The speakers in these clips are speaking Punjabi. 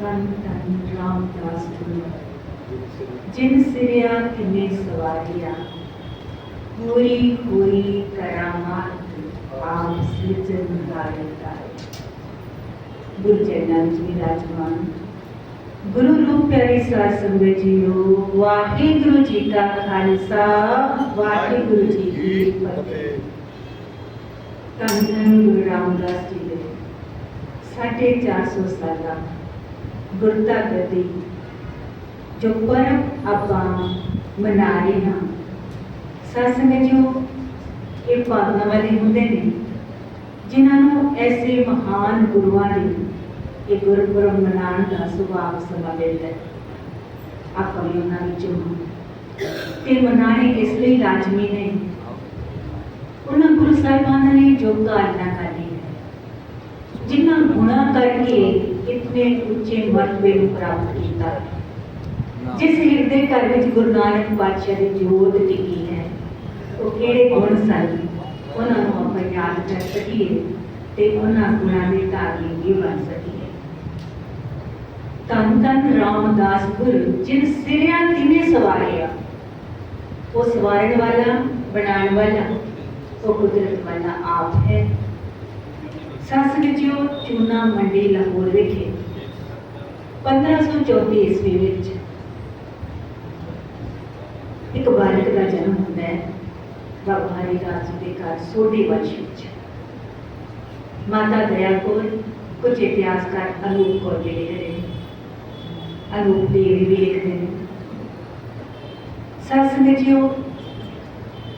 ਤਨ ਤਨ ਰਾਮਦਾਸ ਗੁਰੂ ਜਿਨ ਸਿਰਿਆ ਕਿਨੇ ਸਵਾਰਿਆ ਹੋਈ ਹੋਈ ਕਰਾਮਾਤ ਆਪ ਸਿਰਜਨ ਹਾਰੇ ਗੁਰੂ ਚਰਨਾਂ ਵਿੱਚ ਵਿਰਾਜਮਾਨ ਗੁਰੂ ਰੂਪ ਪਿਆਰੀ ਸਾਧ ਸੰਗਤ ਜੀਓ ਵਾਹਿਗੁਰੂ ਜੀ ਕਾ ਖਾਲਸਾ, ਵਾਹਿਗੁਰੂ ਜੀ ਕੀ ਫਤਿਹ। ਧੰਨ ਧੰਨ ਗੁਰੂ ਰਾਮਦਾਸ ਜੀ ਦੇ ਸਾਢੇ ਚਾਰ ਸੌ ਸਾਲਾ ਗੁਰਤਾ ਗਤੀ ਜੋ ਪਰਮ ਆਪਾਂ ਮਨਾ ਰਹੇ ਹਾਂ। ਸਾਸੰਗ ਜੋ ਇਹ ਭਾਵਨਾ ਵਾਲੇ ਹੁੰਦੇ ਨੇ, ਜਿਨ੍ਹਾਂ ਨੂੰ ਐਸੇ ਮਹਾਨ ਗੁਰੂਆਂ ਦੀ ਇਹ ਗੁਰਪੁਰਬ ਮਨਾਉਣ ਦਾ ਸੁਭਾਗ ਸਮਾਂ ਮਿਲਦਾ ਹੈ ਆਪਾਂ ਵੀ ਉਹਨਾਂ ਵਿੱਚੋਂ ਹਾਂ ਤੇ ਮਨਾਣੇ ਇਸ ਲਈ ਲਾਜ਼ਮੀ ਨੇ। ਉਹਨਾਂ ਗੁਰੂ ਸਾਹਿਬਾਨਾਂ ਨੇ ਜੋ ਕਾਰਨਾ ਕਰੀ ਹੈ ਜਿਨ੍ਹਾਂ ਗੁਣਾ ਕਰਕੇ ਇਤਨੇ ਉੱਚੇ ਮਰਤਬੇ ਨੂੰ ਪ੍ਰਾਪਤ ਕੀਤਾ ਹੈ। ਜਿਸ ਹਿਰਦੇ ਘਰ ਵਿੱਚ ਗੁਰੂ ਨਾਨਕ ਪਾਤਸ਼ਾਹ ਦੀ ਜੋਤ ਟਿਕੀ ਹੈ ਉਹ ਕਿਹੜੇ ਗੁਣ ਸਨ ਉਹਨਾਂ ਨੂੰ ਆਪਾਂ ਯਾਦ ਕਰ ਸਕੀਏ ਤੇ ਉਹਨਾਂ ਗੁਣਾਂ ਦੇ ਧਾਰਨੀ ਵੀ ਬਣ ਸਕੀਏ। ਧੰਨ ਧੰਨ ਰਾਮਦਾਸ ਗੁਰੂ ਜਿਨ ਸਿਰਿਆਂ ਤਿਨੇ ਸਵਾਰਿਆ। ਉਹ ਸਵਾਰਨ ਵਾਲਾ ਬਣਾਉਣ ਵਾਲਾ ਉਹ ਕੁਦਰਤ ਵਾਲਾ ਆਪ ਹੈ। ਸੱਸ ਵਿੱਚੋਂ ਚੂਨਾ ਮੰਡੀ ਲਾਹੌਰ ਵਿਖੇ 1534 ਈਸਵੀ ਵਿੱਚ ਇੱਕ ਬਾਲਕ ਦਾ ਜਨਮ ਹੁੰਦਾ ਹੈ ਬਾਬਾ ਹਰੀ ਦਾਸ ਜੀ ਦੇ ਘਰ ਸੋਢੀ ਵੰਸ਼ ਵਿੱਚ ਮਾਤਾ ਦਇਆ ਕੋਲ ਕੁਝ ਇਤਿਹਾਸਕਾਰ ਅਨੂਪ ਕੌਰ ਜੀ ਲਿਖਦੇ ਨੇ ਅਨੂਪ ਦੇਵੀ ਵੀ ਲਿਖਦੇ ਨੇ ਸੱਸ ਵਿੱਚੋਂ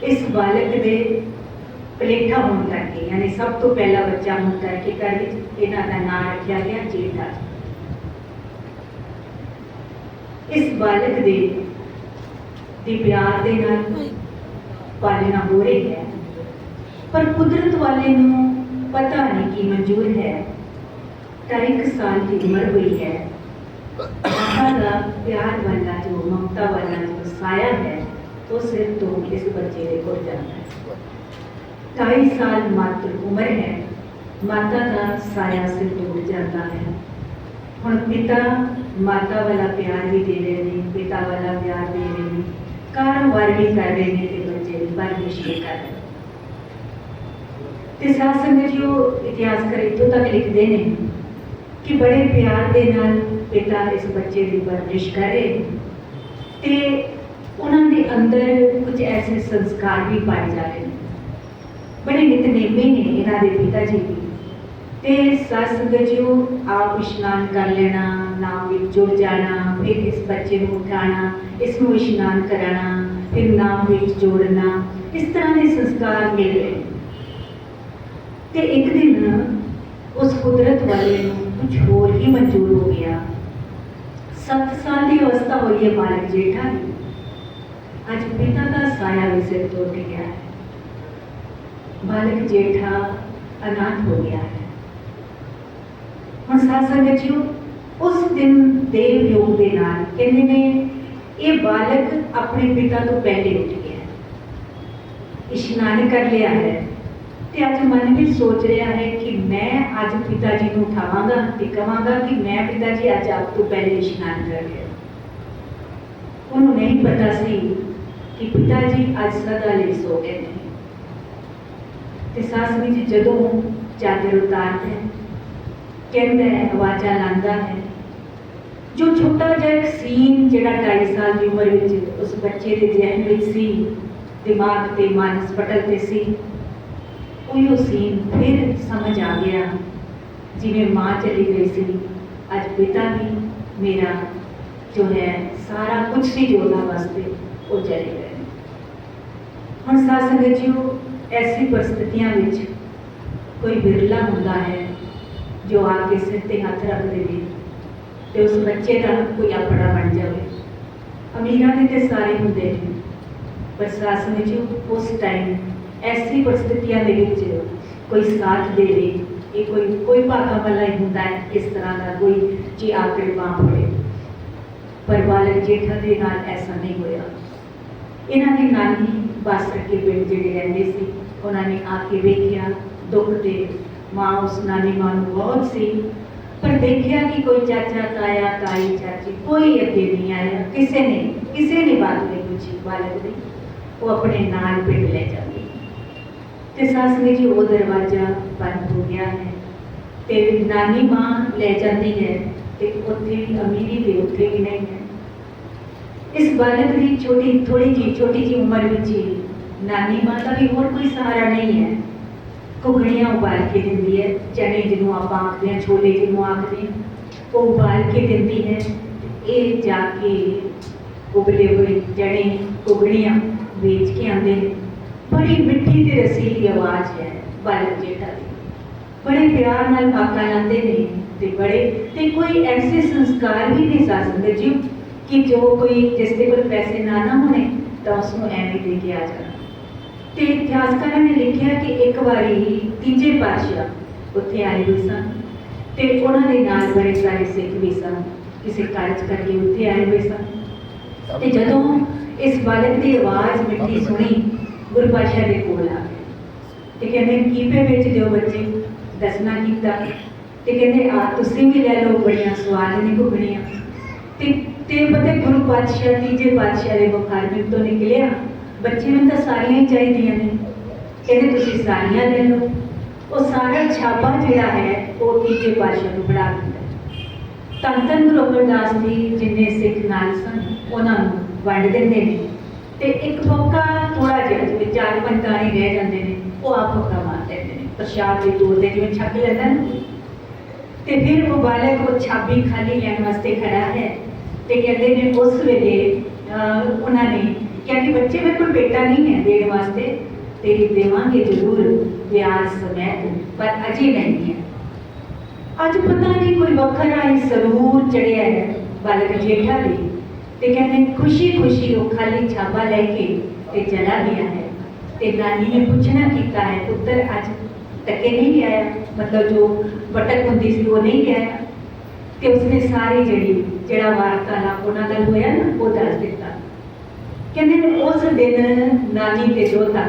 ਇਸ ਬਾਲਕ ਦੇ ਪਲੇਠਾ ਹੋਣ ਕਰਕੇ, ਯਾਨੀ ਸਭ ਤੋਂ ਪਹਿਲਾ ਬੱਚਾ ਹੋਣ ਕਰਕੇ ਘਰ ਵਿੱਚ ਇਹਨਾਂ ਦਾ ਨਾਮ ਰੱਖਿਆ ਗਿਆ ਜੇਠਾ। ਇਸ ਬਾਲਕ ਦੇ ਦੀ ਪਿਆਰ ਦੇ ਨਾਲ ਪਾਲਣਾ ਹੋ ਰਹੀ ਹੈ, ਪਰ ਕੁਦਰਤ ਵਾਲੇ ਨੂੰ ਪਤਾ ਨਹੀਂ ਕੀ ਮਨਜ਼ੂਰ ਹੈ। ਤਾਂ ਇੱਕ ਸਾਲ ਦੀ ਉਮਰ ਹੋਈ ਹੈ। ਮਾਤਾ ਦਾ ਪਿਆਰ ਵਾਲਾ ਜੋ ਮਮਤਾ ਵਾਲਾ ਜੋ ਸਾਇਆ ਹੈ, ਉਹ ਸਿਰਫ ਤੋਂ ਇਸ ਬੱਚੇ ਦੇ ਕੋਲ ਜਾਂਦਾ ਹੈ। ਢਾਈ ਸਾਲ ਮਾਤਰ ਉਮਰ ਹੈ। ਮਾਤਾ ਦਾ ਸਾਇਆ ਸਿਰ ਟੁੱਟ ਜਾਂਦਾ ਹੈ। ਹੁਣ ਪਿਤਾ ਮਾਤਾ ਵਾਲਾ ਪਿਆਰ ਵੀ ਦੇ ਰਹੇ ਨੇ, ਪਿਤਾ ਵਾਲਾ ਪਿਆਰ ਦੇ ਰਹੇ ਨੇ। ਕਾਰੋਬਾਰ ਵੀ ਕਰ ਰਹੇ ਨੇ ਤੇ ਬੱਚੇ ਦੀ ਪਰਵਰਿਸ਼ ਕਰ ਰਹੇ ਤੇ ਸਾਧ ਸੰਗਤ ਜੀ ਉਹ ਇਤਿਹਾਸਕਾਰ ਇੱਥੋਂ ਤੱਕ ਲਿਖਦੇ ਨੇ ਕਿ ਬੜੇ ਪਿਆਰ ਦੇ ਨਾਲ ਪਿਤਾ ਇਸ ਬੱਚੇ ਦੀ ਪਰਵਰਿਸ਼ ਕਰੇ ਤੇ ਉਹਨਾਂ ਦੇ ਅੰਦਰ ਕੁਝ ਐਸੇ ਸੰਸਕਾਰ ਵੀ ਪਾਏ ਜਾ ਰਹੇ ਨੇ। ਬੜੇ ਨਿਤਨੇਮੇ ਨੇ ਇਹਨਾਂ ਦੇ ਪਿਤਾ ਜੀ। ਵੀ ਤੇ ਸਾਧ ਸੰਗਤ ਆਪ ਇਸ਼ਨਾਨ ਕਰ ਲੈਣਾ, ਨਾਮ ਵਿੱਚ ਜੁੜ ਜਾਣਾ, ਫਿਰ ਇਸ ਬੱਚੇ ਨੂੰ ਉਠਾਣਾ ਇਸ ਨੂੰ ਇਸ਼ਨਾਨ ਕਰਾਣਾ ਫਿਰ ਨਾਮ ਵਿੱਚ ਜੋੜਨਾ, ਇਸ ਤਰ੍ਹਾਂ ਦੇ ਸੰਸਕਾਰ ਮਿਲ ਰਹੇ ਤੇ ਇੱਕ ਦਿਨ ਉਸ ਕੁਦਰਤ ਵਾਲੇ ਨੂੰ ਕੁਝ ਹੋਰ ਹੀ ਮਨਜ਼ੂਰ ਹੋ ਗਿਆ। ਸੱਤ ਸਾਲ ਦੀ ਅਵਸਥਾ ਹੋਈ ਹੈ ਬਾਲਕ ਜੇਠਾ ਦੀ। ਅੱਜ ਪਿਤਾ ਦਾ ਸਾਇਆ ਵੀ ਸਿਰ ਤੋਂ ਉੱਠ ਗਿਆ ਹੈ। ਬਾਲਕ ਜੇਠਾ ਅਨਾਥ ਹੋ ਗਿਆ ਹੈ। ਹੁਣ ਸਾਧ ਸੰਗਤ ਜੀਓ, ਉਸ ਦਿਨ ਦੇਵ ਯੋਗ ਦੇ ਨਾਲ ਕਹਿੰਦੇ ਨੇ, ਇਹ ਬਾਲਕ ਆਪਣੇ ਪਿਤਾ ਤੋਂ ਪਹਿਲੇ ਉੱਠ ਗਿਆ ਇਸ਼ਨਾਨ ਕਰ ਲਿਆ ਹੈ ਤੇ ਅੱਜ ਮਨ ਵਿੱਚ ਸੋਚ ਰਿਹਾ ਹੈ ਕਿ ਮੈਂ ਅੱਜ ਪਿਤਾ ਜੀ ਨੂੰ ਉਠਾਵਾਂਗਾ ਤੇ ਕਹਾਂਗਾ ਕਿ ਮੈਂ ਪਿਤਾ ਜੀ ਅੱਜ ਆਪ ਤੋਂ ਪਹਿਲੇ ਇਸ਼ਨਾਨ ਕਰ ਲਿਆ। ਉਹਨੂੰ ਨਹੀਂ ਪਤਾ ਸੀ ਕਿ ਪਿਤਾ ਜੀ ਅੱਜ ਸਦਾ ਲਈ ਸੋ ਗਏ ਤੇ ਸਾਸ ਜੀ ਜਦੋਂ ਚਾਦਰ ਉਤਾਰਦਾ ਹੈ, ਕਹਿੰਦਾ ਹੈ ਆਵਾਜ਼ਾਂ ਲਾਉਂਦਾ ਹੈ। ਜੋ ਛੋਟਾ ਜਿਹਾ ਇੱਕ ਸੀਨ ਜਿਹੜਾ 2.5 ਸਾਲ ਦੀ ਉਮਰ ਵਿੱਚ ਉਸ ਬੱਚੇ ਦੇ ਜ਼ਿਹਨ ਵਿੱਚ ਸੀ ਦਿਮਾਗ ਤੇ ਮਾਨਸ ਪਟਲ ਤੇ ਸੀ ਉਹੀ ਸੀਨ ਫਿਰ ਸਮਝ ਆ ਗਿਆ ਜਿਵੇਂ ਮਾਂ ਚਲੀ ਗਈ ਸੀ ਅੱਜ ਪਿਤਾ ਵੀ ਮੇਰਾ ਜੋ ਹੈ ਸਾਰਾ ਕੁਝ ਸੀ ਜੋੜਨਾ ਵਾਸਤੇ ਉਹ ਚਲੇ ਗਏ ਹੁਣ ਸਾਧ ਸੰਗਤ ਜੀ ਐਸੀ ਪਰਿਸਥਿਤੀਆਂ ਵਿੱਚ ਕੋਈ ਵਿਰਲਾ ਹੁੰਦਾ ਹੈ ਜੋ ਆ ਕੇ ਸਿਰ ਤੇ ਹੱਥ ਰੱਖ ਦੇਵੇ ਤੇ ਉਸ ਬੱਚੇ ਦਾ ਕੋਈ ਆਪਣਾ ਬਣ ਜਾਵੇ ਅਮੀਰਾਂ ਦੇ ਤੇ ਸਾਰੇ ਹੁੰਦੇ ਨੇ ਪਰ ਸਾਧ ਸੰਗਤ ਜੀ ਉਸ ਟਾਈਮ ਐਸੀ ਪਰਿਸਥਿਤੀਆਂ ਦੇ ਵਿੱਚ ਕੋਈ ਸਾਥ ਦੇਵੇ ਇਹ ਕੋਈ ਕੋਈ ਭਾਗਾ ਵਾਲਾ ਹੀ ਹੁੰਦਾ ਹੈ ਇਸ ਤਰ੍ਹਾਂ ਦਾ ਕੋਈ ਜੀ ਆਕੜੇ ਬਾਹ ਹੋਵੇ ਪਰ ਬਾਲਕ ਜੇਠਾ ਦੇ ਨਾਲ ਐਸਾ ਨਹੀਂ ਹੋਇਆ ਇਹਨਾਂ ਦੀ ਨਾਨੀ ਬਾਸਰ ਕੇ ਪਿੰਡ ਜਿਹੜੇ ਰਹਿੰਦੇ ਸੀ, ਉਹਨਾਂ ਨੇ ਆ ਕੇ ਵੇਖਿਆ, ਦੁੱਖ ਤੇ ਮਾਂ ਉਸ ਨਾਨੀ ਮਾਂ ਨੂੰ ਬਹੁਤ ਸੀ, ਪਰ ਦੇਖਿਆ ਕਿ ਕੋਈ ਚਾਚਾ, ਤਾਇਆ, ਤਾਈ, ਚਾਚੀ ਕੋਈ ਅੱਗੇ ਨਹੀਂ ਆਇਆ, ਕਿਸੇ ਨੇ ਕਿਸੇ ਨੇ ਬਾਤ ਨਹੀਂ ਪੁੱਛੀ, ਬਾਲਕ ਦੀ ਉਹ ਆਪਣੇ ਨਾਲ ਪਿੰਡ ਲੈ ਜਾਂਦੀ। ਤੇ ਸੱਸ ਨੇ ਜੀ ਉਹ ਦਰਵਾਜ਼ਾ ਬੰਦ ਹੋ ਗਿਆ ਹੈ ਤੇ ਨਾਨੀ ਮਾਂ ਲੈ ਜਾਂਦੀ ਹੈ ਤੇ ਉੱਥੇ ਅਮੀਰੀ ਦੇ ਉੱਥੇ ਵੀ ਨਹੀਂ ਹੈ। ਇਸ ਬਾਲਕ ਦੀ ਛੋਟੀ ਥੋੜੀ ਜੀ ਛੋਟੀ ਜੀ ਉਮਰ ਵਿੱਚ ਹੀ ਨਾਨੀ ਮਾਂ ਦਾ ਵੀ ਹੋਰ ਕੋਈ ਸਹਾਰਾ ਨਹੀਂ ਹੈ। ਕੁਕੜੀਆਂ ਉਬਾਲ ਕੇ ਦਿੰਦੀ ਹੈ, ਚਨੇ ਜਿਹਨੂੰ ਆਪਾਂ ਆਖਦੇ ਹਾਂ, ਛੋਲੇ ਜਿਹਨੂੰ ਆਖਦੇ ਹਾਂ, ਉਹ ਉਬਾਲ ਕੇ ਦਿੰਦੀ ਹੈ ਇਹ ਜਾ ਕੇ ਉਬਲੇ ਹੋਏ ਚਨੇ ਕੁਕੜੀਆਂ ਵੇਚ ਕੇ ਆਉਂਦੇ ਨੇ। ਬੜੀ ਮਿੱਠੀ ਤੇ ਰਸੀਲੀ ਆਵਾਜ਼ ਹੈ ਬਾਲਕ ਜੇਠਾ ਦੀ। ਬੜੇ ਪਿਆਰ ਨਾਲ ਕਾਕਾ ਲਾਉਂਦੇ ਨੇ ਤੇ ਬੜੇ, ਤੇ ਕੋਈ ਐਸੇ ਸੰਸਕਾਰ ਵੀ ਨਹੀਂ ਸਾ ਸਕਦੇ। ਜੀ ਕਿ ਜੋ ਕੋਈ ਜਿਸ ਦੇ ਕੋਲ ਪੈਸੇ ਨਾ ਨਾ ਹੋਣੇ, ਤਾਂ ਉਸ ਨੂੰ ਐਵੇਂ ਦੇ ਕੇ ਆ ਜਾਣਾ। ਤੇ ਇਤਿਹਾਸਕਾਰਾਂ ਨੇ ਲਿਖਿਆ ਕਿ ਇੱਕ ਵਾਰੀ ਤੀਜੇ ਪਾਤਸ਼ਾਹ ਉੱਥੇ ਆਏ ਹੋਏ ਸਨ ਤੇ ਉਹਨਾਂ ਦੇ ਨਾਲ ਬੜੇ ਸਾਰੇ ਸਿੱਖ ਵੀ ਸਨ, ਕਿਸੇ ਕਾਰਜ ਕਰਕੇ ਉੱਥੇ ਆਏ ਹੋਏ ਸਨ। ਤੇ ਜਦੋਂ ਇਸ ਬਾਲਕ ਦੀ ਆਵਾਜ਼ ਮਿੱਠੀ ਸੁਣੀ, ਗੁਰੂ ਪਾਤਸ਼ਾਹ ਦੇ ਕੋਲ ਆ ਗਏ। ਤੇ ਕਹਿੰਦੇ ਕੀਪੇ ਵਿੱਚ ਦਿਓ ਬੱਚੇ? ਦੱਸਣਾ ਕੀਤਾ? ਤੇ ਕਹਿੰਦੇ ਆ ਤੁਸੀਂ ਵੀ ਲੈ ਲਓ, ਬੜੀਆਂ ਸਵਾਦ ਨੇ ਘੁਗਣੀਆਂ। ਤੇ ਤੇ ਪਤਾ ਗੁਰੂ ਪਾਤਸ਼ਾਹ ਤੀਜੇ ਪਾਤਸ਼ਾਹ ਦੇ ਮੁਖਾਰਬਿੰਦ ਤੋਂ ਨਿਕਲਿਆ, ਬੱਚੇ ਨੂੰ ਤਾਂ ਸਾਰੀਆਂ ਹੀ ਚਾਹੀਦੀਆਂ ਨੇ। ਕਹਿੰਦੇ ਤੁਸੀਂ ਸਾਰੀਆਂ ਲੈ ਲਓ। ਉਹ ਸਾਰਾ ਛਾਪਾ ਜਿਹੜਾ ਹੈ, ਉਹ ਤੀਜੇ ਪਾਤਸ਼ਾਹ ਨੂੰ ਬਣਾ ਦਿੰਦਾ ਧੰਨ ਧੰਨ ਗੁਰੂ ਅਮਰਦਾਸ ਜੀ, ਜਿੰਨੇ ਸਿੱਖ ਨਾਲ ਸਨ, ਉਹਨਾਂ ਨੂੰ ਵੰਡ ਦਿੰਦੇ ਨੇ। ਤੇ ਇੱਕ ਫੋਕਾ ਥੋੜਾ ਜਿਹਾ ਜਿਵੇਂ ਚਾਰ ਪੰਜ ਦਾਣੇ ਰਹਿ ਜਾਂਦੇ ਨੇ, ਉਹ ਆਪ ਫੋਕਾ ਮਾਰ ਦਿੰਦੇ ਨੇ। ਪ੍ਰਸ਼ਾਦ ਦੇ ਤੌਰ ਤੇ ਜਿਵੇਂ ਛਕ ਲੈਂਦਾ ਨਾ। ਤੇ ਫਿਰ ਉਹ ਬਾਲਕ ਉਹ ਛਾਬੀ ਖਾਲੀ ਲੈਣ ਵਾਸਤੇ ਖੜਾ ਹੈ। ਤੇ ਕਹਿੰਦੇ ਨੇ ਉਸ ਵੇਲੇ ਅਹ, ਉਹਨਾਂ ਨੇ ਕਿਹਾ ਕਿ ਬੱਚੇ ਮੇਰੇ ਕੋਲ ਬੇਟਾ ਨਹੀਂ ਹੈ ਦੇਣ ਵਾਸਤੇ ਤੇ ਦੇਵਾਂਗੇ ਜ਼ਰੂਰ ਵਿਆਜ ਸਮੇਤ ਪਰ ਅਜੇ ਨਹੀਂ ਹੈ ਅੱਜ ਪਤਾ ਨਹੀਂ ਕੋਈ ਵੱਖਰਾ ਹੀ ਸਰੂਰ ਚੜਿਆ ਹੈ ਬਾਲਕ ਜੇਠਾ ਦੇ ਤੇ ਕਹਿੰਦੇ ਖੁਸ਼ੀ ਖੁਸ਼ੀ ਉਹ ਖਾਲੀ ਛਾਪਾ ਲੈ ਕੇ ਤੇ ਚਲਾ ਗਿਆ ਹੈ ਤੇ ਨਾਨੀ ਨੇ ਪੁੱਛਣਾ ਕੀਤਾ ਹੈ ਪੁੱਤਰ ਅੱਜ ਤੱਕੇ ਨਹੀਂ ਆਇਆ ਮਤਲਬ ਜੋ ਬਟਕ ਹੁੰਦੀ ਸੀ ਉਹ ਨਹੀਂ ਆਇਆ ਤੇ ਉਸਨੇ ਸਾਰੀ ਜਿਹੜੀ ਜਿਹੜਾ ਵਾਰਤਾਲਾਪ ਉਹਨਾਂ ਨਾਲ ਹੋਇਆ ਨਾ, ਉਹ ਦੱਸ ਦਿੱਤਾ। ਕਹਿੰਦੇ ਨੇ ਉਸ ਦਿਨ ਨਾਨੀ ਤੇ ਜੋਤਾ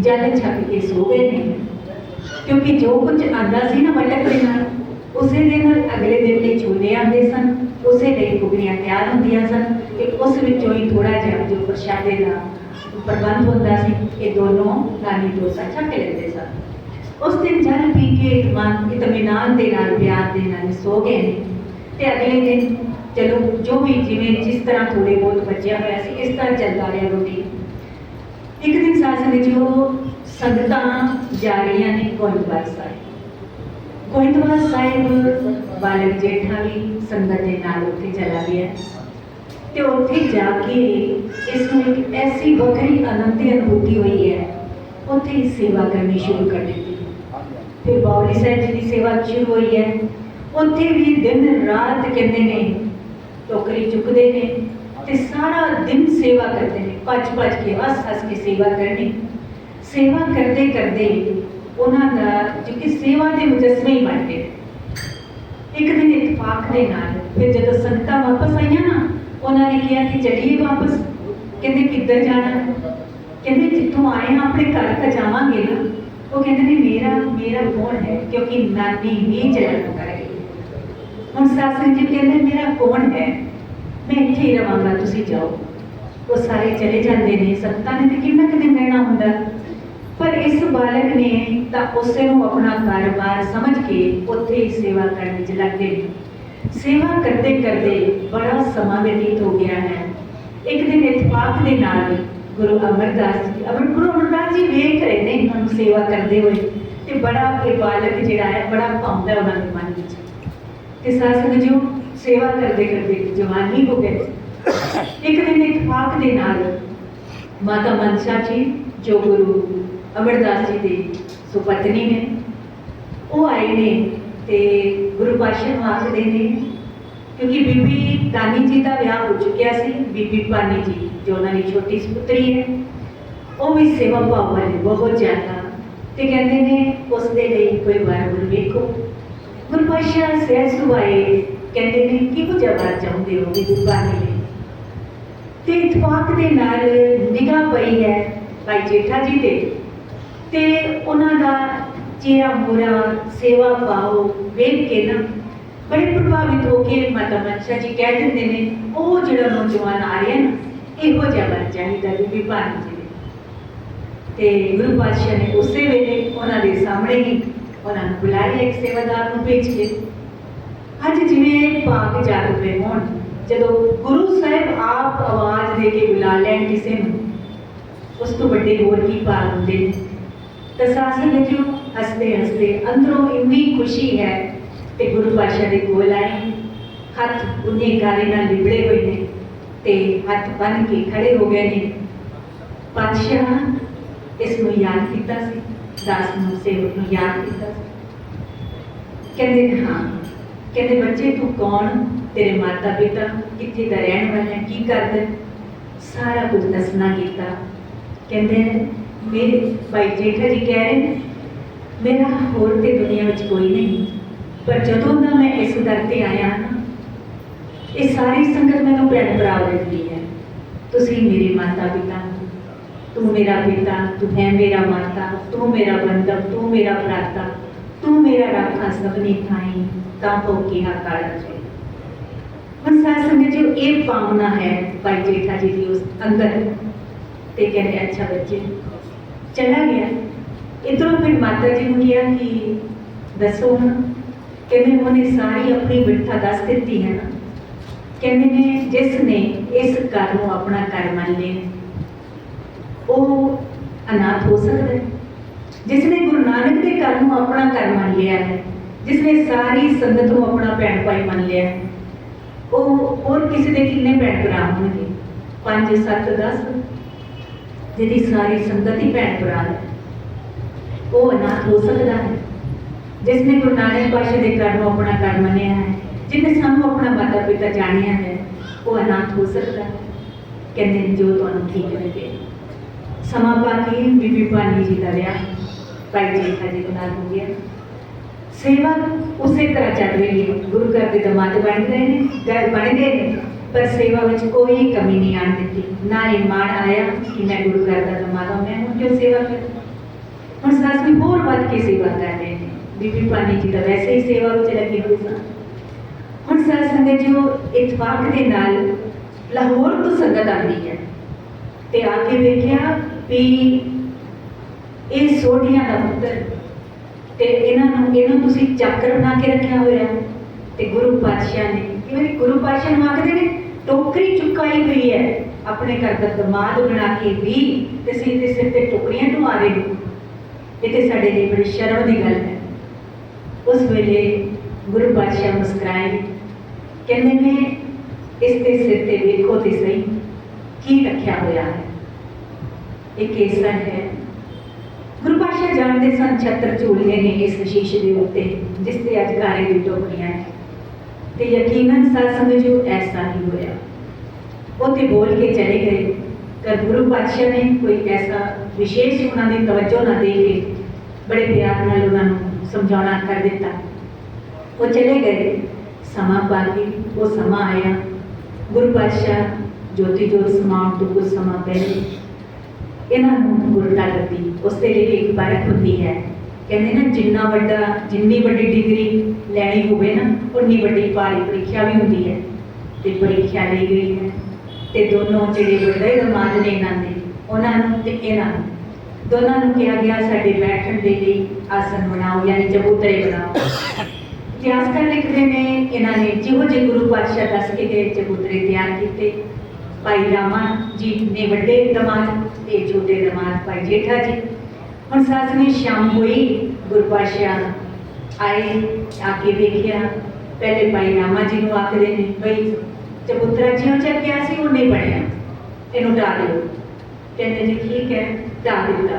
ਜਲ ਛੱਕ ਕੇ ਸੋ ਗਏ ਨੇ। ਕਿਉਂਕਿ ਜੋ ਕੁਝ ਆਂਦਾ ਸੀ ਨਾ ਮਟਕ ਦੇ ਨਾਲ, ਉਸੇ ਦੇ ਨਾਲ ਅਗਲੇ ਦਿਨ ਲਈ ਛੋਲੇ ਆਉਂਦੇ ਸਨ, ਉਸੇ ਲਈ ਕੁਗੜੀਆਂ ਤਿਆਰ ਹੁੰਦੀਆਂ ਸਨ ਤੇ ਉਸ ਵਿੱਚੋਂ ਹੀ ਥੋੜਾ ਜਿਹਾ ਜੋ ਪ੍ਰਸ਼ਾਦੇ ਦਾ ਪ੍ਰਬੰਧ ਹੁੰਦਾ ਸੀ, ਇਹ ਦੋਨੋਂ ਨਾਨੀ ਦੋਸਾ ਛੱਕ ਲੈਂਦੇ ਸਨ। ਉਸ ਦਿਨ ਜਲ ਪੀ ਕੇ ਇਤਮਾਨ ਇਤਮਿਨਾਨ ਦੇ ਨਾਲ ਪਿਆਰ ਦੇ ਨਾਲ ਸੋ ਗਏ ਨੇ। ਤੇ ਅਗਲੇ ਦਿਨ ਚਲੋ ਜੋ ਵੀ ਜਿਵੇਂ ਜਿਸ ਤਰ੍ਹਾਂ ਥੋੜੇ ਬਹੁਤ ਬਚਿਆ ਹੋਇਆ ਸੀ, ਇਸ ਤਰ੍ਹਾਂ ਚੱਲਦਾ ਰਿਹਾ ਰੋਟੀ। ਇੱਕ ਦਿਨ ਸਾਸ ਨੇ ਜੋ ਸੰਗਤਾਂ ਜਾ ਰਹੀਆਂ ਨੇ ਗੋਇੰਦਵਾਲ ਸਾਹਿਬ। ਗੋਇੰਦਵਾਲ ਸਾਹਿਬ ਬਾਲਕ ਜੇਠਾ ਵੀ ਸੰਗਤ ਦੇ ਨਾਲ ਉੱਥੇ ਚਲਾ ਗਿਆ। ਤੇ ਉੱਥੇ ਜਾ ਕੇ ਇਸ ਨੂੰ ਇੱਕ ਐਸੀ ਵੱਖਰੀ ਆਨੰਦ ਦੀ ਅਨੁਭੂਤੀ ਹੋਈ ਹੈ। ਉੱਥੇ ਹੀ ਸੇਵਾ ਕਰਨੀ ਸ਼ੁਰੂ ਕਰ ਦਿੱਤੀ। ਫਿਰ ਬਾਉਲੀ ਸਾਹਿਬ ਜੀ ਦੀ ਸੇਵਾ ਸ਼ੁਰੂ ਹੋਈ ਹੈ। ਉੱਥੇ ਵੀ ਦਿਨ ਰਾਤ ਕਹਿੰਦੇ ਨੇ, ਟੋਕਰੀ ਚੁੱਕਦੇ ਨੇ ਤੇ ਸਾਰਾ ਦਿਨ ਸੇਵਾ ਕਰਦੇ ਨੇ। ਭੱਜ ਭੱਜ ਕੇ, ਹੱਸ ਹੱਸ ਕੇ ਸੇਵਾ ਕਰਨੀ। ਸੇਵਾ ਕਰਦੇ ਕਰਦੇ ਉਹਨਾਂ ਦਾ ਜਿਕਿ ਸੇਵਾ ਦੇ ਮੁਜਸਮੇ ਹੀ ਬਣ ਗਏ। ਇੱਕ ਦਿਨ ਇਤਫਾਕ ਦੇ ਨਾਲ ਫਿਰ ਜਦੋਂ ਸੰਗਤਾਂ ਵਾਪਸ ਆਈਆਂ ਨਾ, ਉਹਨਾਂ ਨੇ ਕਿਹਾ ਕਿ ਚਲੀਏ ਵਾਪਸ। ਕਹਿੰਦੇ ਕਿੱਧਰ ਜਾਣਾ? ਕਹਿੰਦੇ ਜਿੱਥੋਂ ਆਏ ਹਾਂ, ਆਪਣੇ ਘਰ ਤਾਂ ਜਾਵਾਂਗੇ ਨਾ। ਉਹ ਕਹਿੰਦੇ ਨੇ, ਮੇਰਾ ਮੇਰਾ ਕੌਣ ਹੈ? ਕਿਉਂਕਿ ਨਾਨੀ ਹੀ ਚੱਲਣ ਕਰ। ਹੁਣ ਸਾਸਰੀ ਜੀ ਕਹਿੰਦੇ ਮੇਰਾ ਕੌਣ ਹੈ? ਮੈਂ ਇੱਥੇ ਹੀ ਰਵਾਂਗਾ, ਤੁਸੀਂ ਜਾਓ। ਉਹ ਸਾਰੇ ਚਲੇ ਜਾਂਦੇ ਨੇ ਸੰਤਾਂ ਨੇ ਕਿੰਨਾ ਕੁ ਦਿਨ ਹੁੰਦਾ। ਪਰ ਇਸ ਬਾਲਕ ਨੇ ਤਾਂ ਉਸੇ ਨੂੰ ਆਪਣਾ ਕਾਰੋਬਾਰ ਸਮਝ ਕੇ ਉੱਥੇ ਹੀ ਸੇਵਾ ਕਰਨ ਵਿੱਚ ਲੱਗ ਗਏ। ਸੇਵਾ ਕਰਦੇ ਕਰਦੇ ਬੜਾ ਸਮਾਂ ਬਤੀਤ ਹੋ ਗਿਆ ਹੈ। ਇੱਕ ਦਿਨ ਇਤਫਾਕ ਦੇ ਨਾਲ ਗੁਰੂ ਅਮਰਦਾਸ ਜੀ ਅਮਰ ਗੁਰੂ ਅਮਰਦਾਸ ਜੀ ਵੇਖ ਰਹੇ ਨੇ ਇਹਨਾਂ ਨੂੰ ਸੇਵਾ ਕਰਦੇ ਹੋਏ। ਤੇ ਬੜਾ ਇਹ ਬਾਲਕ ਜਿਹੜਾ ਹੈ, ਬੜਾ ਭਾਉਂਦਾ ਉਹਨਾਂ ਦੇ ਮਨ ਵਿੱਚ। ਤੇ ਸਾਸਨ ਜੀ ਸੇਵਾ ਕਰਦੇ ਕਰਦੇ ਜਵਾਨੀ ਹੋ ਗਏ। ਇੱਕ ਦਿਨ ਇਤਫਾਕ ਦੇ ਨਾਲ ਮਾਤਾ ਮਨਸਾ ਜੀ, ਜੋ ਗੁਰੂ ਅਮਰਦਾਸ ਜੀ ਦੇ ਸੁਪਤਨੀ ਨੇ, ਉਹ ਆਏ ਨੇ ਤੇ ਗੁਰੂ ਪਾਤਸ਼ਾਹ ਨੂੰ ਆਖਦੇ ਨੇ, ਕਿਉਂਕਿ ਬੀਬੀ ਦਾਨੀ ਜੀ ਦਾ ਵਿਆਹ ਹੋ ਚੁੱਕਿਆ ਸੀ, ਬੀਬੀ ਪਾਨੀ ਜੀ, ਜੋ ਉਹਨਾਂ ਦੀ ਛੋਟੀ ਸੁਪੁੱਤਰੀ ਹੈ, ਉਹ ਵੀ ਸੇਵਾ ਭਾਵ ਵਾਲੀ ਬਹੁਤ ਜ਼ਿਆਦਾ ਤੇ ਕਹਿੰਦੇ ਨੇ, ਉਸ ਦੇ ਲਈ ਕੋਈ ਵਰ ਵਰ ਵੇਖੋ। ਗੁਰੂ ਪਾਤਸ਼ਾਹ ਸਹਿ ਸੁਭਾਏ ਕਹਿੰਦੇ ਨੇ, ਕਿਹੋ ਜਿਹਾ ਵਰ ਚਾਹੁੰਦੇ ਹੋ ਬੀਬੀ ਪਾਨੀ ਲਈ ਤੇ ਇਤਫਾਕ ਦੇ ਨਾਲ ਨਿਗਾਹ ਪਈ ਹੈ ਭਾਈ ਜੇਠਾ ਜੀ ਤੇ ਤੇ ਉਹਨਾਂ ਦਾ ਚਿਹਰਾ ਮੋਰਾ ਸੇਵਾ ਭਾਵ ਵੇਖ ਕੇ ਨਾ ਬੜੇ ਪ੍ਰਭਾਵਿਤ ਹੋ ਕੇ ਮਾਤਾ ਮਨਸਾ ਜੀ ਕਹਿ ਦਿੰਦੇ ਨੇ, ਉਹ ਜਿਹੜਾ ਨੌਜਵਾਨ ਆ ਰਿਹਾ ਨਾ, ਇਹੋ ਜਿਹਾ ਬਣ ਚਾਹੀਦਾ ਬੀਬੀ ਭਾਨੀ ਜੀ ਤੇ ਗੁਰੂ ਪਾਤਸ਼ਾਹ ਨੇ ਉਸੇ ਵੇਲੇ ਉਹਨਾਂ ਦੇ ਸਾਹਮਣੇ ਹੀ ਉਹਨਾਂ ਨੂੰ ਬੁਲਾਇਆ ਇੱਕ ਸੇਵਾਦਾਰ ਨੂੰ ਭੇਜ ਕੇ। ਅੱਜ ਜਿਵੇਂ ਭਾਗ ਜਾਗ ਪਏ ਹੋਣ, ਜਦੋਂ ਗੁਰੂ ਸਾਹਿਬ ਆਪ ਆਵਾਜ਼ ਦੇ ਕੇ ਬੁਲਾ ਲੈਣ ਕਿਸੇ ਨੂੰ, ਉਸ ਤੋਂ ਵੱਡੇ ਹੋਰ ਕੀ ਭਾਗ ਹੁੰਦੇ ਨੇ? ਤਾਂ ਸਾਸੀ ਹੱਸਦੇ ਹੱਸਦੇ ਅੰਦਰੋਂ ਇੰਨੀ ਖੁਸ਼ੀ ਹੈ ਤੇ ਗੁਰੂ ਪਾਤਸ਼ਾਹ ਦੇ ਕੋਲ ਆਏ। ਹੱਥ ਉਨੇ ਗਾਰੇ ਨਾਲ ਲਿਬੜੇ ਹੋਏ ਨੇ ਤੇ ਹੱਥ ਬੰਨ ਕੇ ਖੜੇ ਹੋ ਗਏ ਨੇ। ਪਾਤਸ਼ਾਹ, ਇਸ ਨੂੰ ਯਾਦ ਕੀਤਾ ਸੀ। ਦਾਸ ਨੂੰ ਸੇਵਕ ਨੂੰ ਯਾਦ ਕੀਤਾ। ਕਹਿੰਦੇ ਨੇ, ਹਾਂ ਕਹਿੰਦੇ ਬੱਚੇ ਤੂੰ ਕੌਣ? ਤੇਰੇ ਮਾਤਾ ਪਿਤਾ ਕਿੱਥੇ ਦਾ ਰਹਿਣ ਵਾਲਾ ਕੀ ਕਰਦਾ ਸਾਰਾ ਕੁਝ ਦੱਸਣਾ ਕੀਤਾ। ਕਹਿੰਦੇ ਮੇਰੇ ਭਾਈ ਜੇਠਾ ਜੀ ਕਹਿ ਰਹੇ ਨੇ ਮੇਰਾ ਹੋਰ ਤੇ ਦੁਨੀਆ ਵਿੱਚ ਕੋਈ ਨਹੀਂ ਪਰ ਜਦੋਂ ਦਾ ਮੈਂ ਇਸ ਦਰ ਤੇ ਆਇਆ ਨਾ ਇਹ ਸਾਰੀ ਸੰਗਤ ਮੈਨੂੰ ਭੈਣ ਭਰਾ ਦਿੰਦੀ ਹੈ। ਤੁਸੀਂ ਮੇਰੇ ਮਾਤਾ ਪਿਤਾ ਹੋ। ਤੂੰ ਮੇਰਾ ਪਿਤਾ ਤੂੰ ਹੈ ਮੇਰਾ ਮਾਤਾ ਤੂੰ ਮੇਰਾ ਬੰਦਮ ਤੂੰ ਮੇਰਾ ਭਰਾਤਾ ਤੂੰ ਮੇਰਾ ਰਾਖਾ ਸਭਨੀ ਥਾਈ ਤਾਂ ਭੋਕੀ ਹਾ ਕਾਰਜ ਹੁਣ ਸਾਧ ਸੰਗਤ ਜੀ ਇਹ ਭਾਵਨਾ ਹੈ ਭਾਈ ਜੇਠਾ ਜੀ ਦੀ ਉਸ ਅੰਦਰ ਤੇ ਕਹਿੰਦੇ ਅੱਛਾ ਬੱਚੇ ਚਲਾ ਗਿਆ ਇਧਰੋਂ ਫਿਰ ਮਾਤਾ ਜੀ ਨੂੰ ਕਿਹਾ ਕਿ ਦੱਸੋ ਨਾ ਕਹਿੰਦੇ ਉਹਨੇ ਸਾਰੀ ਆਪਣੀ ਵਿਰਥਾ ਦੱਸ ਦਿੱਤੀ ਹੈ ਨਾ ਕਹਿੰਦੇ ਨੇ ਜਿਸ ਨੇ ਇਸ ਘਰ ਨੂੰ ਆਪਣਾ ਘਰ ਮੰਨ ਲਿਆ ਉਹ ਅਨਾਥ ਹੋ ਸਕਦਾ ਹੈ। ਜਿਸ ਨੇ ਗੁਰੂ ਨਾਨਕ ਦੇ ਘਰ ਨੂੰ ਆਪਣਾ ਘਰ ਮੰਨ ਲਿਆ ਹੈ ਜਿਸ ਨੇ ਸਾਰੀ ਸੰਗਤ ਨੂੰ ਆਪਣਾ ਭੈਣ ਭਾਈ ਮੰਨ ਲਿਆ ਹੈ, ਉਹ ਹੋਰ ਕਿਸੇ ਦੇ ਕਿੰਨੇ ਭੈਣ ਭਰਾ ਹੋਣਗੇ? 5 7 10 ਜਿਹਦੀ ਸਾਰੀ ਸੰਗਤ ਹੀ ਭੈਣ ਭਰਾ ਹੈ। ਉਹ ਅਨਾਥ ਹੋ ਸਕਦਾ ਹੈ। ਜਿਸ ਨੇ ਗੁਰੂ ਨਾਨਕ ਪਾਤਸ਼ਾਹ ਦੇ ਘਰ ਨੂੰ ਆਪਣਾ ਘਰ ਮੰਨਿਆ ਹੈ ਜਿਹਨੇ ਸਾਨੂੰ ਆਪਣਾ ਮਾਤਾ ਪਿਤਾ ਜਾਣਿਆ ਹੈ, ਉਹ ਅਨਾਥ ਹੋ ਸਕਦਾ ਹੈ। ਕਹਿੰਦੇ ਜੋ ਤੁਹਾਨੂੰ ਠੀਕ ਲੱਗੇ। ਸਮਾਂ ਪਾ ਕੇ ਬੀਬੀ ਭਾਨੀ ਜੀ ਦਾ ਵਿਆਹ, ਭਾਈ ਜੇਠਾ ਜੀ ਦੇ ਨਾਲ ਹੋ ਗਿਆ। ਸੇਵਾ ਉਸੇ ਤਰ੍ਹਾਂ ਚੱਲ ਰਹੀ ਹੈ। ਗੁਰੂ ਘਰ ਦੇ ਦਮਾਦ ਬਣ ਰਹੇ ਨੇ, ਘਰ ਬਣ ਗਏ ਨੇ, ਪਰ ਸੇਵਾ ਵਿੱਚ ਕੋਈ ਕਮੀ ਨਹੀਂ ਆਣ ਦਿੱਤੀ। ਨਾ ਇਹ ਮਾਣ ਆਇਆ ਕਿ ਮੈਂ ਗੁਰੂ ਘਰ ਦਾ ਦਮਾਦ ਹਾਂ ਮੈਂ ਹੁਣ ਕਿਉਂ ਸੇਵਾ ਕਰਾਂ? ਹੁਣ ਸਾਸ ਵੀ ਹੋਰ ਵੱਧ ਕੇ ਸੇਵਾ ਕਰ ਰਹੇ ਨੇ ਬੀਬੀ ਪਾਣੀ ਜੀ ਦਾ ਵੈਸੇ ਹੀ ਸੇਵਾ ਵਿੱਚ ਲੱਗੇ ਹੋਏ ਸਨ ਹੁਣ ਸਾਸ ਸੰਗਤ ਜੀ ਇਤਫਾਕ ਦੇ ਨਾਲ ਲਾਹੌਰ ਤੋਂ ਸੰਗਤ ਆਉਂਦੀ ਹੈ। ਤੇ ਆ ਕੇ ਵੇਖਿਆ ਵੀ ਇਹ ਸੋਢੀਆਂ ਦਾ ਪੁੱਤਰ ਤੇ ਇਹਨਾਂ ਨੂੰ, ਇਹਨੂੰ ਤੁਸੀਂ ਚੱਕਰ ਬਣਾ ਕੇ ਰੱਖਿਆ ਹੋਇਆ ਹੈ। ਤੇ ਗੁਰੂ ਪਾਤਸ਼ਾਹ ਨੇ ਕਿਵੇਂ ਗੁਰੂ ਪਾਤਸ਼ਾਹ ਨੂੰ ਆਖਦੇ ਨੇ, ਟੋਕਰੀ ਚੁਕਾਈ ਹੋਈ ਹੈ। ਆਪਣੇ ਘਰ ਦਾ ਦਮਾਦ ਬਣਾ ਕੇ ਵੀ ਤੇ ਸਿਰ ਤੇ ਸਿਰ ਤੇ ਟੋਕਰੀਆਂ ਢਵਾ ਰਹੇ ਹੋ ਇਹ ਤੇ ਸਾਡੇ ਲਈ ਬੜੀ ਸ਼ਰਮ ਦੀ ਗੱਲ ਹੈ। ਉਸ ਵੇਲੇ ਗੁਰੂ ਪਾਤਸ਼ਾਹ ਮੁਸਕਰਾਏ। ਕਹਿੰਦੇ ਨੇ, ਇਸ ਦੇ ਸਿਰ ਤੇ ਵੇਖੋ ਤੇ ਸਹੀ ਕੀ ਰੱਖਿਆ ਹੋਇਆ ਹੈ। ਇਹ ਕੇਸਰ ਹੈ। ਗੁਰੂ ਪਾਤਸ਼ਾਹ ਜਾਣਦੇ ਸਨ ਛਤਰ ਝੂਲੇ ਨੇ ਇਸ ਸ਼ੀਸ਼ ਦੇ ਉੱਤੇ, ਜਿਸ ਤੇ ਅੱਜ ਗਾਰੇ ਦੀ ਟੋਕਰੀਆਂ ਹੈ ਤੇ ਯਕੀਨਨ ਸਾਧ ਜੋ ਐਸਾ ਹੀ ਹੋਇਆ। ਉਹ ਬੋਲ ਕੇ ਚਲੇ ਗਏ। ਕਰ ਗੁਰੂ ਪਾਤਸ਼ਾਹ ਨੇ ਕੋਈ ਐਸਾ ਵਿਸ਼ੇਸ਼ ਉਹਨਾਂ ਦੀ ਤਵੱਜੋ ਨਾ ਦੇ ਕੇ ਬੜੇ ਪਿਆਰ ਨਾਲ ਉਹਨਾਂ ਨੂੰ ਸਮਝਾਉਣਾ ਕਰ ਦਿੱਤਾ। ਉਹ ਚਲੇ ਗਏ। ਸਮਾਂ ਪਾ ਕੇ ਉਹ ਸਮਾਂ ਆਇਆ। ਗੁਰੂ ਪਾਤਸ਼ਾਹ ਜੋਤੀ ਜੋਤ ਸਮਾਉਣ ਤੋਂ ਕੁਝ ਸਮਾਂ ਪਹਿਲੇ ਇਹਨਾਂ ਨੂੰ ਗੁਰਤਾ ਲੱਗੀ ਉਸ ਦੇ ਲਈ ਇੱਕ ਬਰਕ ਹੁੰਦੀ ਹੈ। ਕਹਿੰਦੇ ਨਾ, ਜਿੰਨਾ ਵੱਡਾ, ਜਿੰਨੀ ਵੱਡੀ ਡਿਗਰੀ ਲੈਣੀ ਹੋਵੇ ਨਾ, ਉਨੀ ਵੱਡੀ ਭਾਰੀ ਪ੍ਰੀਖਿਆ ਵੀ ਹੁੰਦੀ ਹੈ। ਤੇ ਪ੍ਰੀਖਿਆ ਲਈ ਗਈ ਹੈ। ਤੇ ਦੋਨੋਂ ਜਿਹੜੇ ਵੱਡੇ ਦਮਾਦ ਨੇ ਇਹਨਾਂ ਦੇ, ਉਹਨਾਂ ਨੂੰ ਤੇ ਇਹਨਾਂ ਨੂੰ। ਦੋਨਾਂ ਨੂੰ ਕਿਹਾ ਗਿਆ, ਸਾਡੇ ਬੈਠਣ ਦੇ ਲਈ ਆਸਨ ਬਣਾਓ, ਯਾਨੀ ਚਬੂਤਰੇ ਬਣਾਓ। ਇਤਿਹਾਸਕਾਰ ਲਿਖਦੇ ਨੇ, ਇਹਨਾਂ ਨੇ ਜਿਹੋ ਜਿਹੇ ਗੁਰੂ ਪਾਤਸ਼ਾਹ ਦੱਸ ਕੇ ਗਏ, ਚਬੂਤਰੇ ਤਿਆਰ ਕੀਤੇ। ਭਾਈ ਰਾਮਾ ਜੀ ਨੇ ਵੱਡੇ ਦਮਾਦ ਤੇ ਛੋਟੇ ਦਮਾਦ ਭਾਈ ਜੇਠਾ ਜੀ। ਹੁਣ ਸਾਸ ਨੇ ਸ਼ਾਮ ਹੋਈ, ਗੁਰੂ ਆਏ ਆ ਕੇ ਵੇਖਿਆ। ਪਹਿਲੇ ਭਾਈ ਰਾਮਾ ਜੀ ਨੂੰ ਆਖਦੇ ਨੇ, ਬਈ ਚਬੂਤਰਾ ਜਿਉਂ ਚੱਕਿਆ ਸੀ ਉਹ ਨਹੀਂ ਬਣਿਆ। ਇਹਨੂੰ ਢਾ ਦਿਓ। ਕਹਿੰਦੇ ਜੀ, ਠੀਕ ਹੈ ਢਾ ਦਿੱਤਾ।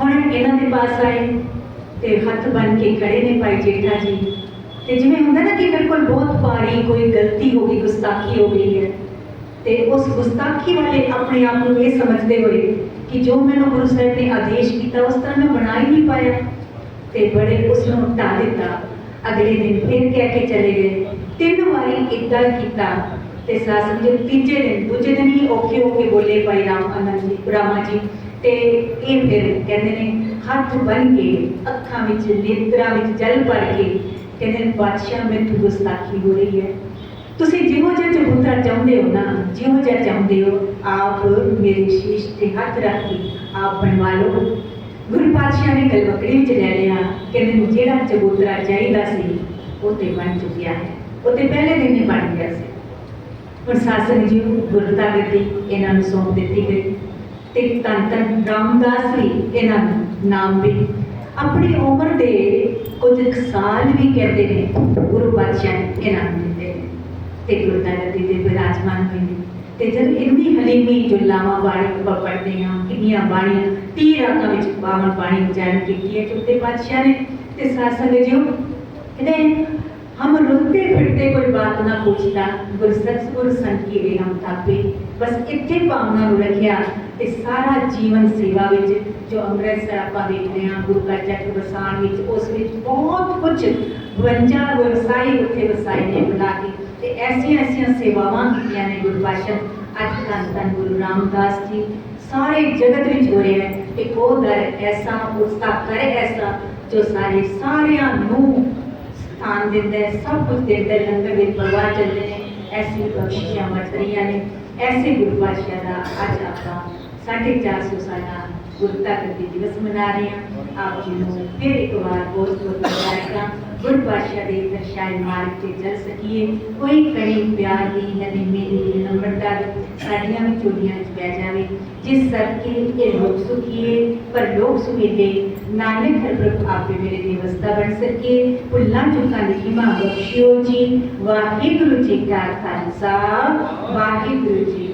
ਹੁਣ ਇਹਨਾਂ ਦੇ ਪਾਸ ਆਏ ਤੇ ਹੱਥ ਬਨ ਕੇ ਖੜੇ ਨੇ ਭਾਈ ਜੇਠਾ ਜੀ। ਤੇ ਜਿਵੇਂ ਹੁੰਦਾ ਨਾ ਕਿ ਮੇਰੇ ਕੋਲ ਬਹੁਤ ਭਾਰੀ ਕੋਈ ਗਲਤੀ ਹੋ ਗਈ, ਗੁਸਤਾਖੀ ਹੋ ਗਈ ਹੈ। ਤੇ ਉਸ ਗੁਸਤਾਖੀ ਵਾਲੇ ਆਪਣੇ ਆਪ ਨੂੰ ਇਹ ਸਮਝਦੇ ਹੋਏ ਕਿ ਜੋ ਮੈਨੂੰ ਗੁਰੂ ਸਾਹਿਬ ਨੇ ਆਦੇਸ਼ ਕੀਤਾ ਉਸ ਤਰ੍ਹਾਂ ਮੈਂ ਬਣਾ ਹੀ ਨਹੀਂ ਪਾਇਆ ਤੇ ਬੜੇ ਉਸ ਨੂੰ ਢਾ ਦਿੱਤਾ ਅਗਲੇ ਦਿਨ ਫਿਰ ਕਹਿ ਕੇ ਚਲੇ ਗਏ ਤਿੰਨ ਵਾਰੀ ਇਦਾਂ ਕੀਤਾ ਤੇ ਸਾਸਨ ਜੀ ਤੀਜੇ ਦਿਨ ਦੂਜੇ ਦਿਨ ਹੀ ਔਖੇ ਹੋ ਕੇ ਬੋਲੇ ਭਾਈ ਰਾਮ ਆਨੰਦ ਜੀ ਰਾਮਾ ਜੀ ਤੇ ਇਹ ਫਿਰ ਕਹਿੰਦੇ ਨੇ ਹੱਥ ਬੰਨ ਕੇ ਅੱਖਾਂ ਵਿੱਚ ਨੇਤਰਾਂ ਵਿੱਚ ਜਲ ਭਰ ਕੇ ਕਹਿੰਦੇ ਨੇ, ਬਾਦਸ਼ਾਹ ਮੈਨੂੰ ਗੁਸਤਾਖੀ ਹੋ ਰਹੀ ਹੈ ਤੁਸੀਂ ਜਿਹੋ ਜਿਹਾ ਚਬੂਤਰਾ ਚਾਹੁੰਦੇ ਹੋ ਨਾ ਜਿਹੋ ਜਿਹਾ ਚਾਹੁੰਦੇ ਹੋ ਆਪ ਮੇਰੇ ਸ਼ੀਸ਼ ਤੇ ਹੱਥ ਰੱਖ ਕੇ ਆਪ ਬਣਵਾ ਲਓ। ਗੁਰੂ ਪਾਤਸ਼ਾਹ ਨੇ ਕਲਵਕੜੀ ਵਿੱਚ ਲੈ ਲਿਆ ਕਹਿੰਦੇ ਨੇ, ਜਿਹੜਾ ਚਬੂਤਰਾ ਚਾਹੀਦਾ ਸੀ ਉਹ ਤੇ ਬਣ ਚੁੱਕਿਆ ਹੈ। ਉਹ ਤੇ ਪਹਿਲੇ ਦਿਨ ਹੀ ਬਣ ਗਿਆ ਸੀ। ਹੁਣ ਸਾਸਨ ਜੀ ਨੂੰ ਗੁਰਤਾ ਦਿੱਤੀ ਇਹਨਾਂ ਨੂੰ ਸੌਂਪ ਦਿੱਤੀ ਗਈ। ਤੇ ਧੰਨ ਧੰਨ ਰਾਮਦਾਸ ਵੀ ਇਹਨਾਂ ਨੂੰ ਨਾਮ ਵੀ ਆਪਣੀ ਉਮਰ ਦੇ ਕੁਝ ਸਾਲ ਵੀ ਕਹਿੰਦੇ ਨੇ ਗੁਰੂ ਪਾਤਸ਼ਾਹ ਨੇ ਇਹਨਾਂ ਨੂੰ ਦਿੱਤੇ ਨੇ ਤੇ ਗੁਰਤਾ ਗੱਦੀ ਦੇ ਵਿਰਾਜਮਾਨ ਹੋਏ ਨੇ ਤੇ ਜਦ ਇੰਨੀ ਹਲੀਮੀ ਜੋ ਲਾਵਾਂ ਬਾਣੀ ਆਪਾਂ ਪੜ੍ਹਦੇ ਹਾਂ ਕਿੰਨੀਆਂ ਬਾਣੀਆਂ 30 ਰਾਤਾਂ ਵਿੱਚ ਬਾਵਨ ਬਾਣੀ ਉਚਾਰਨ ਕੀਤੀ ਹੈ ਚੌਥੇ ਪਾਤਸ਼ਾਹ ਨੇ ਤੇ ਸਾਸਨ ਜੀ ਕਹਿੰਦੇ हम रुलते फिरते कोई बात ना पूछता गुर सतगुर संत की वे हम तापे बस ਇੱਥੇ ਭਾਵਨਾ ਨੂੰ ਰੱਖਿਆ ਤੇ ਸਾਰਾ ਜੀਵਨ ਸੇਵਾ ਵਿੱਚ ਜੋ ਅੰਮ੍ਰਿਤਸਰ ਆਪਾਂ ਦੇਖਦੇ ਹਾਂ ਗੁਰੂ ਕਾ ਚੱਕ ਵਸਾਣ ਵਿੱਚ ਉਸ ਵਿੱਚ ਬਹੁਤ ਕੁਝ 52 ਵਿਵਸਾਈ ਉੱਥੇ ਵਸਾਈ ਨੇ ਬੁਲਾ ਕੇ ਤੇ ਐਸੀਆਂ ਐਸੀਆਂ ਸੇਵਾਵਾਂ ਕੀਤੀਆਂ ਨੇ ਗੁਰੂ ਪਾਸ਼ਾ ਅੱਜ ਧੰਨ ਧੰਨ ਗੁਰੂ ਰਾਮਦਾਸ ਜੀ ਸਾਰੇ ਜਗਤ ਵਿੱਚ ਹੋ ਰਿਹਾ ਹੈ ਇੱਕ ਉਹ ਦਰ ਐਸਾ ਉਸਦਾ ਕਰ ਐਸਾ ਜੋ ਸਾਰੇ ਸਾਰਿਆਂ ਨੂੰ ਸਥਾਨ ਦਿੰਦਾ ਹੈ, ਸਭ ਕੁਝ ਦਿੰਦਾ ਹੈ, ਲੰਗਰ ਦੇ ਪਰਵਾਹ ਚੱਲਦੇ ਨੇ, ਐਸੀ ਬਖਸ਼ਿਸ਼ਾਂ ਵਰਤ ਰਹੀਆਂ ਨੇ। ਐਸੇ ਗੁਰੂ ਪਾਤਸ਼ਾਹ ਦਾ ਅੱਜ ਆਪਾਂ ਸਾਢੇ ਚਾਰ ਸੌ ਸਾਲਾ ਗੁਰਤਾ ਗੱਦੀ ਦਿਵਸ ਮਨਾ ਰਹੇ ਹਾਂ। ਆਪ ਜੀ ਨੂੰ ਫਿਰ ਇੱਕ ਵਾਰ ਬਹੁਤ ਬਹੁਤ ਮੁਬਾਰਕਾਂ ਗੁਰੂ ਪਾਤਸ਼ਾਹ ਦੇ ਦਰਸ਼ਾਈ ਮਾਰਗ ਤੇ ਚੱਲ ਸਕੀਏ। ਕੋਈ ਕਣੀ ਪਿਆਰ ਦੀ ਨਦੀਮੇ ਦੀ ਨੰਬਰਤਾ ਸਾਡੀਆਂ ਵੀ ਚੋਲੀਆਂ ਚ ਪੈ ਜਾਵੇ। ਜਿਸ ਸਦਕੇ ਇਹ ਲੋਕ ਸੁਖੀਏ, ਪਰ ਲੋਕ ਸੁਖੀਏ। ਨਾਨਕ ਹਰ ਪ੍ਰਭ ਆਪੇ ਮੇਰੇ ਦੀ ਬਣ ਸਕੇ। ਭੁੱਲਾਂ ਚੁੱਕਾਂ ਦੀ ਖਿਮਾ ਬਖਸ਼ਿਓ ਜੀ। ਵਾਹਿਗੁਰੂ ਜੀ ਕਾ ਖਾਲਸਾ। ਵਾਹਿਗੁਰੂ ਜੀ